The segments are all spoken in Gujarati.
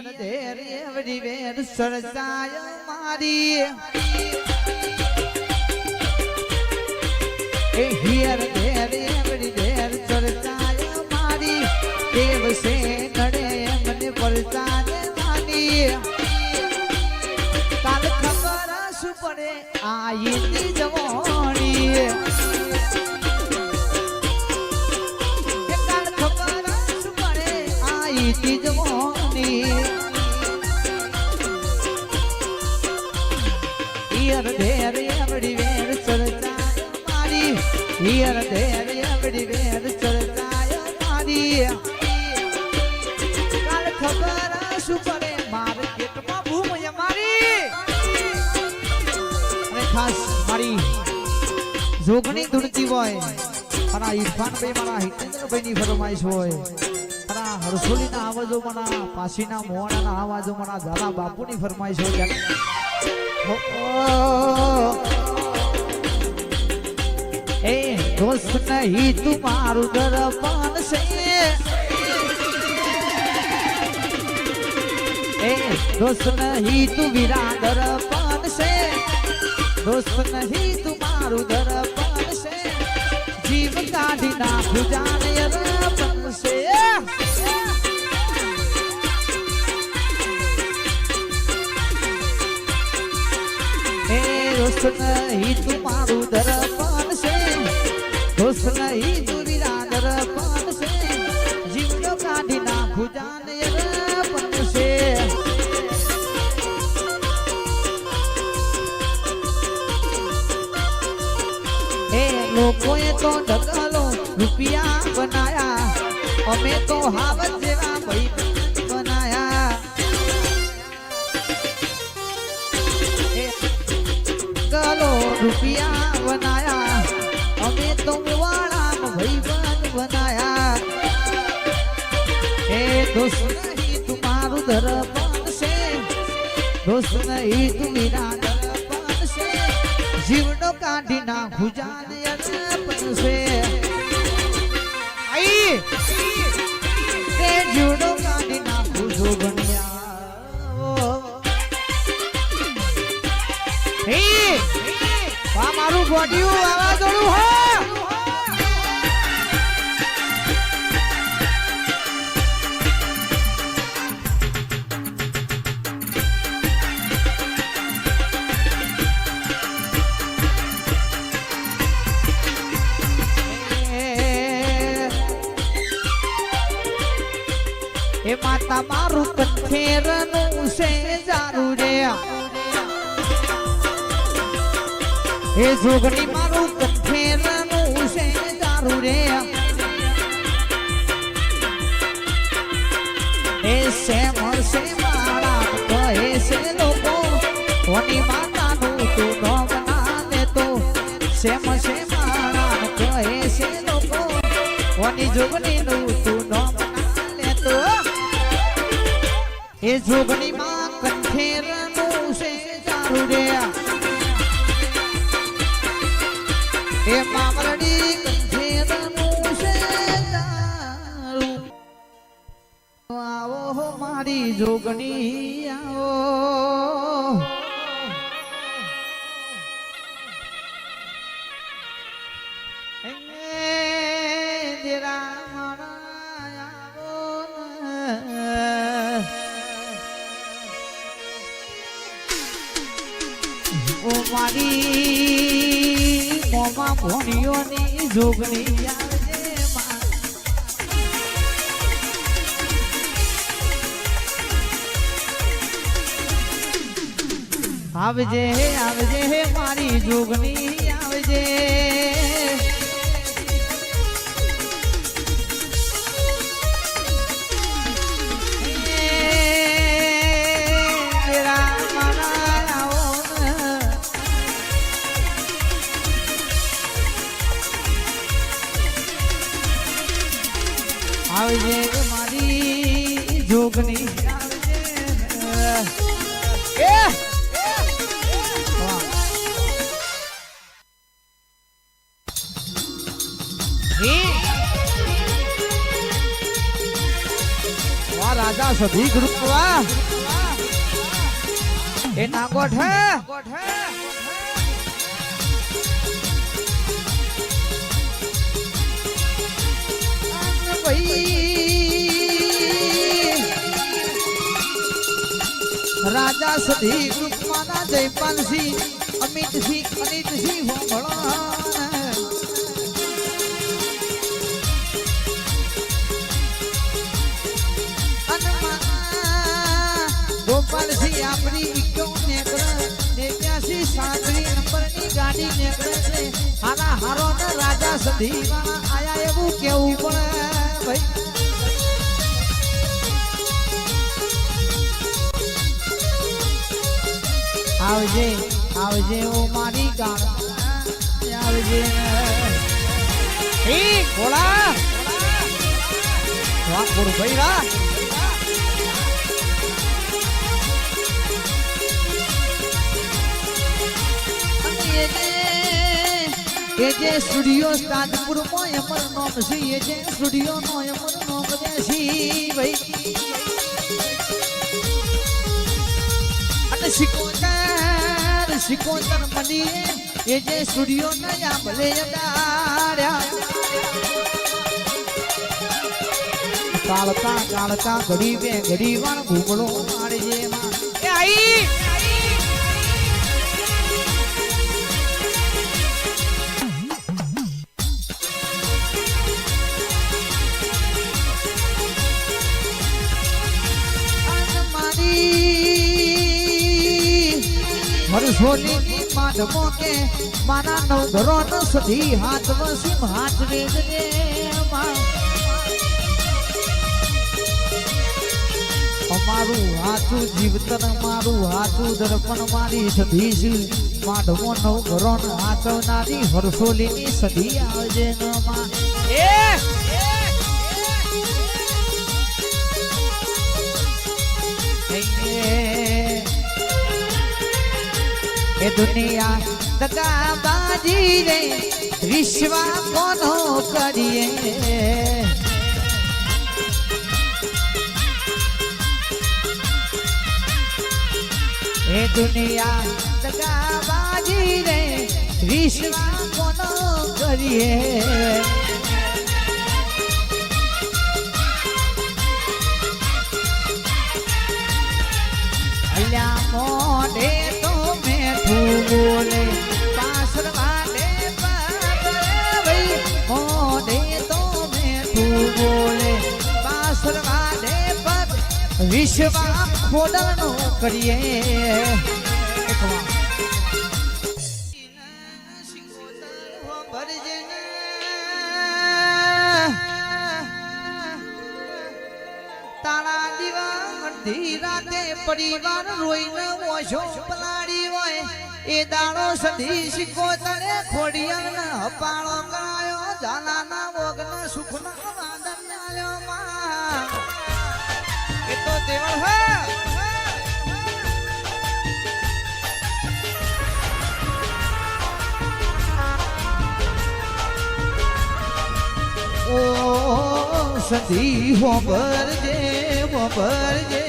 હિયર ધેર એવડી વેર સરસાય મારી એ હિયર ધેર એવડી વેર સરસાય મારી દેવ સે નડે મને પરસાને માની કાલ મારી કાલ ખબર મારી અને ખાસ મારી જોગણી ધૂણતી હોય. આ ઇરફાનભાઈ મારા હિતેન્દ્રભાઈની ફરમાઈશ હોય. આ હરસોલીના આવાજો મના પાસીના મોહણાના આવાજો મના દાદા બાપુની ફરમાઈશ હોય. એ દોસ્ત નહીં તું મારું દરપાન છે એ દોસ્ત નહીં તું વીરા દરપાન છે દોસ્ત નહીં તું મારું દરપાન છે જીવ કાઢી નાખું જાણે રપન છે એ દોસ્ત નહીં તું મારું દરપાન છે દોસ્ત નહીં તું વીરા દરપાન છે જીવનો કાઢી નાખું જાને રપન છે એ લોકોએ તો ઢગલો રૂપિયા બનાયા અમે તો હાવત જેવા ભાઈ બનાયા એ ગલો રૂપિયા બનાયા અમે તો વાળા ભાઈબંધ બનાયા. એ દોસ્ત નહીં તમારું મારું દરબાન છે. દોસ્ત નહીં તું મીરા છે. જીવનો કાઢી નાખું જાને અર્પણ છે. આઈ! એ જીવનો મારું ગોડિયું આવા દોડું હો! એ જોગણી મારું કથેરાનું છે, તારું રે. એ શેમ મળશે મારા કહે છે લોકો. કોની માતાનું તું નામ ના લેતો. શેમ મળશે મારા કહે છે લોકો. કોની જોગણીનું તું નામ ના લેતો. એ જોગણીમાં કથેરાનું છે, તારું રે. એ મામરડી કંઠેરનું છે જારું આવો હો મારી જોગણી આવો. મારી મોમાં ભોણિયોની જોગણી આવજે માં. આવજે આવજે મારી જોગણી આવજે આવજે મારી આવજે એ! રાજા સધી ગ્રુપવા એ નાગોઠ હે? રાજા સધી રૂપમાના જયપાલસિંહ, અમિતસિંહ, અનિતસિંહ હોંભળા ગોપાલસિંહ આપણી ઇક્યો નેકર નેવ્યાસી સાતરી નંબરની ગાડી નેકરે છે. હારા હારો રાજા સધી આયા એવું કેવું પડે. ભાઈ. આવજે આવજે ઓ મારી ગાળ. આવજે. એ ઘોડા વાહ બોલ ભાઈ રા એ જે સ્ટુડિયો તાજપુરમાં અમર નોમ છે, એ જે સ્ટુડિયો નો અમર નોમ દે સી ભાઈ અને સિકોતર સિકોતર મની એ જે સ્ટુડિયો નયા ભલે અડાર્યા કાળકા કાળકા ઘડી બે ઘડી વાણ ઘૂમડો મારજે માં એ આઈ! હરસોની માધમો મોકે મારા નવ ધરો સધી હાથ વસીમ હાથ વેદને અમારું. હાથું જીવતન, મારું હાથું દર્પણ, મારી સધી છે માધમો નવ ઘરો હાથવનારી હરસોલીની સધી આવજે ન માં એ એ એ દુનિયા દગાબાજી રે વિશ્વા કોનો કરીએ? એ દુનિયા દગાબાજી રે વિશ્વા કોનો કરીએ? અલ્યા મોઢે વિશ્વા ખોડનો કરીએ. રાતે પરિવાર રોઈને ઓછો પલાળી હોય. એ દાડો સધી શીખો તને ખોડિયાના હપાળો કરાયો જાનાના વગના સુખના દેવળ હે! સધી હોબરજે હોબરજે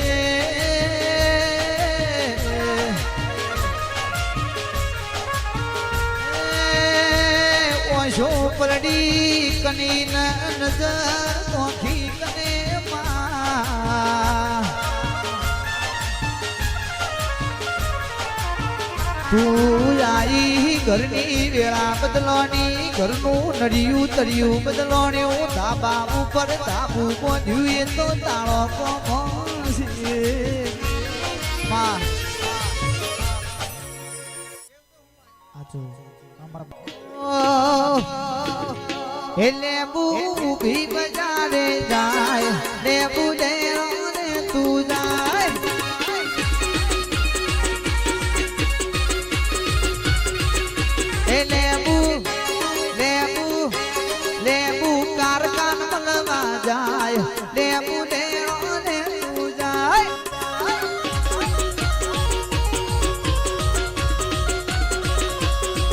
ઓશો પરડી કની નજર કોખી તું આઈ ઘરની વેળા બદલોની ઘરનું નડિયું તળિયું બદલોણ્યું ધાબા ઉપર ધાબુ બોધ્યું એ તો તાળો કોમો છે. માં. આજો અમારા એ લેબુ ભી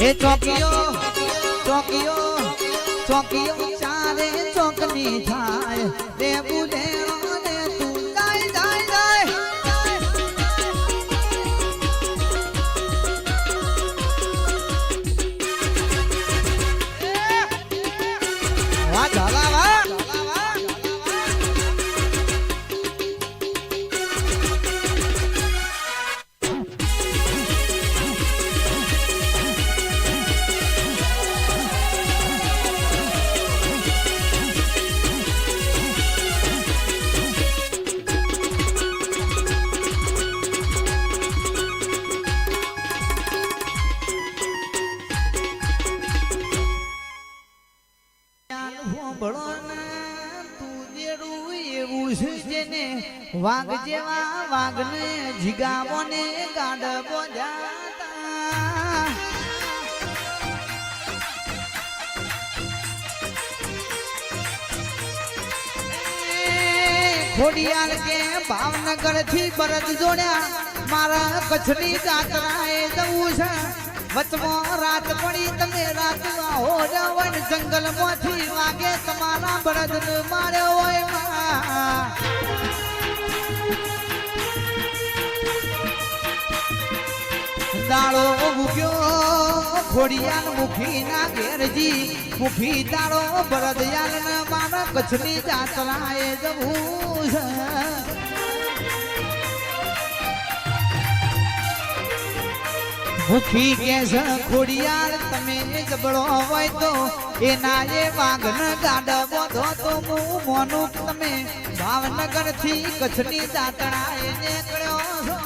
એ ચોકીઓ ચોકીઓ ચોકીઓ ચારે ચોકની થાય. રે બુલે ધાલા વા વાહ વાઘ જેવા વાઘને જીગાવોને ગાડ બોજાતા. ખોડિયાલ કે ભાવનગરથી બરદ જોડ્યા, મારા કચ્છની જાત્રાએ જવું છે. વચમાં રાત પડી, તમે રાતમાં હો જવન જંગલમાંથી વાગે, તમારા બળદ માર્યો હોય દાળો મૂક્યો ખોડિયાલ મુખી ના ઘેરજી મુખી દાડો બળદયાલ ને મારા કચ્છની જાત્રાએ જવું મુખી કે છે ખોડિયાર તમે જબડો હોય તો એના એ વાઘન ગાડા બોધો તો હું મોનું તમે ભાવનગરથી કચ્છની દાતણા એ નીકળ્યો છો.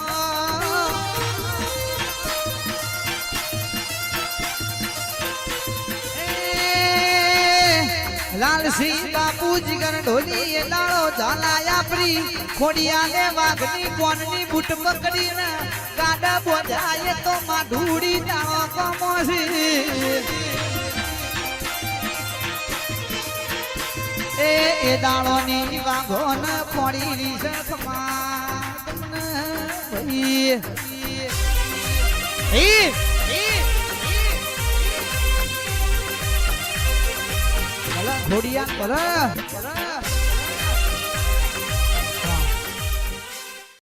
લાલસિંહ બાપુ જીગર ઢોલી એ લાળો ઝાલાયા પ્રી ખોડિયાને વાઘની કોનની બૂટ પકડીને ગાડા બોજાય તો માં ઢૂડી જાણો કમોસી. એ એ દાળોની ની ફોડી રીસ ખમા ની સખમાં ભોડિયા પર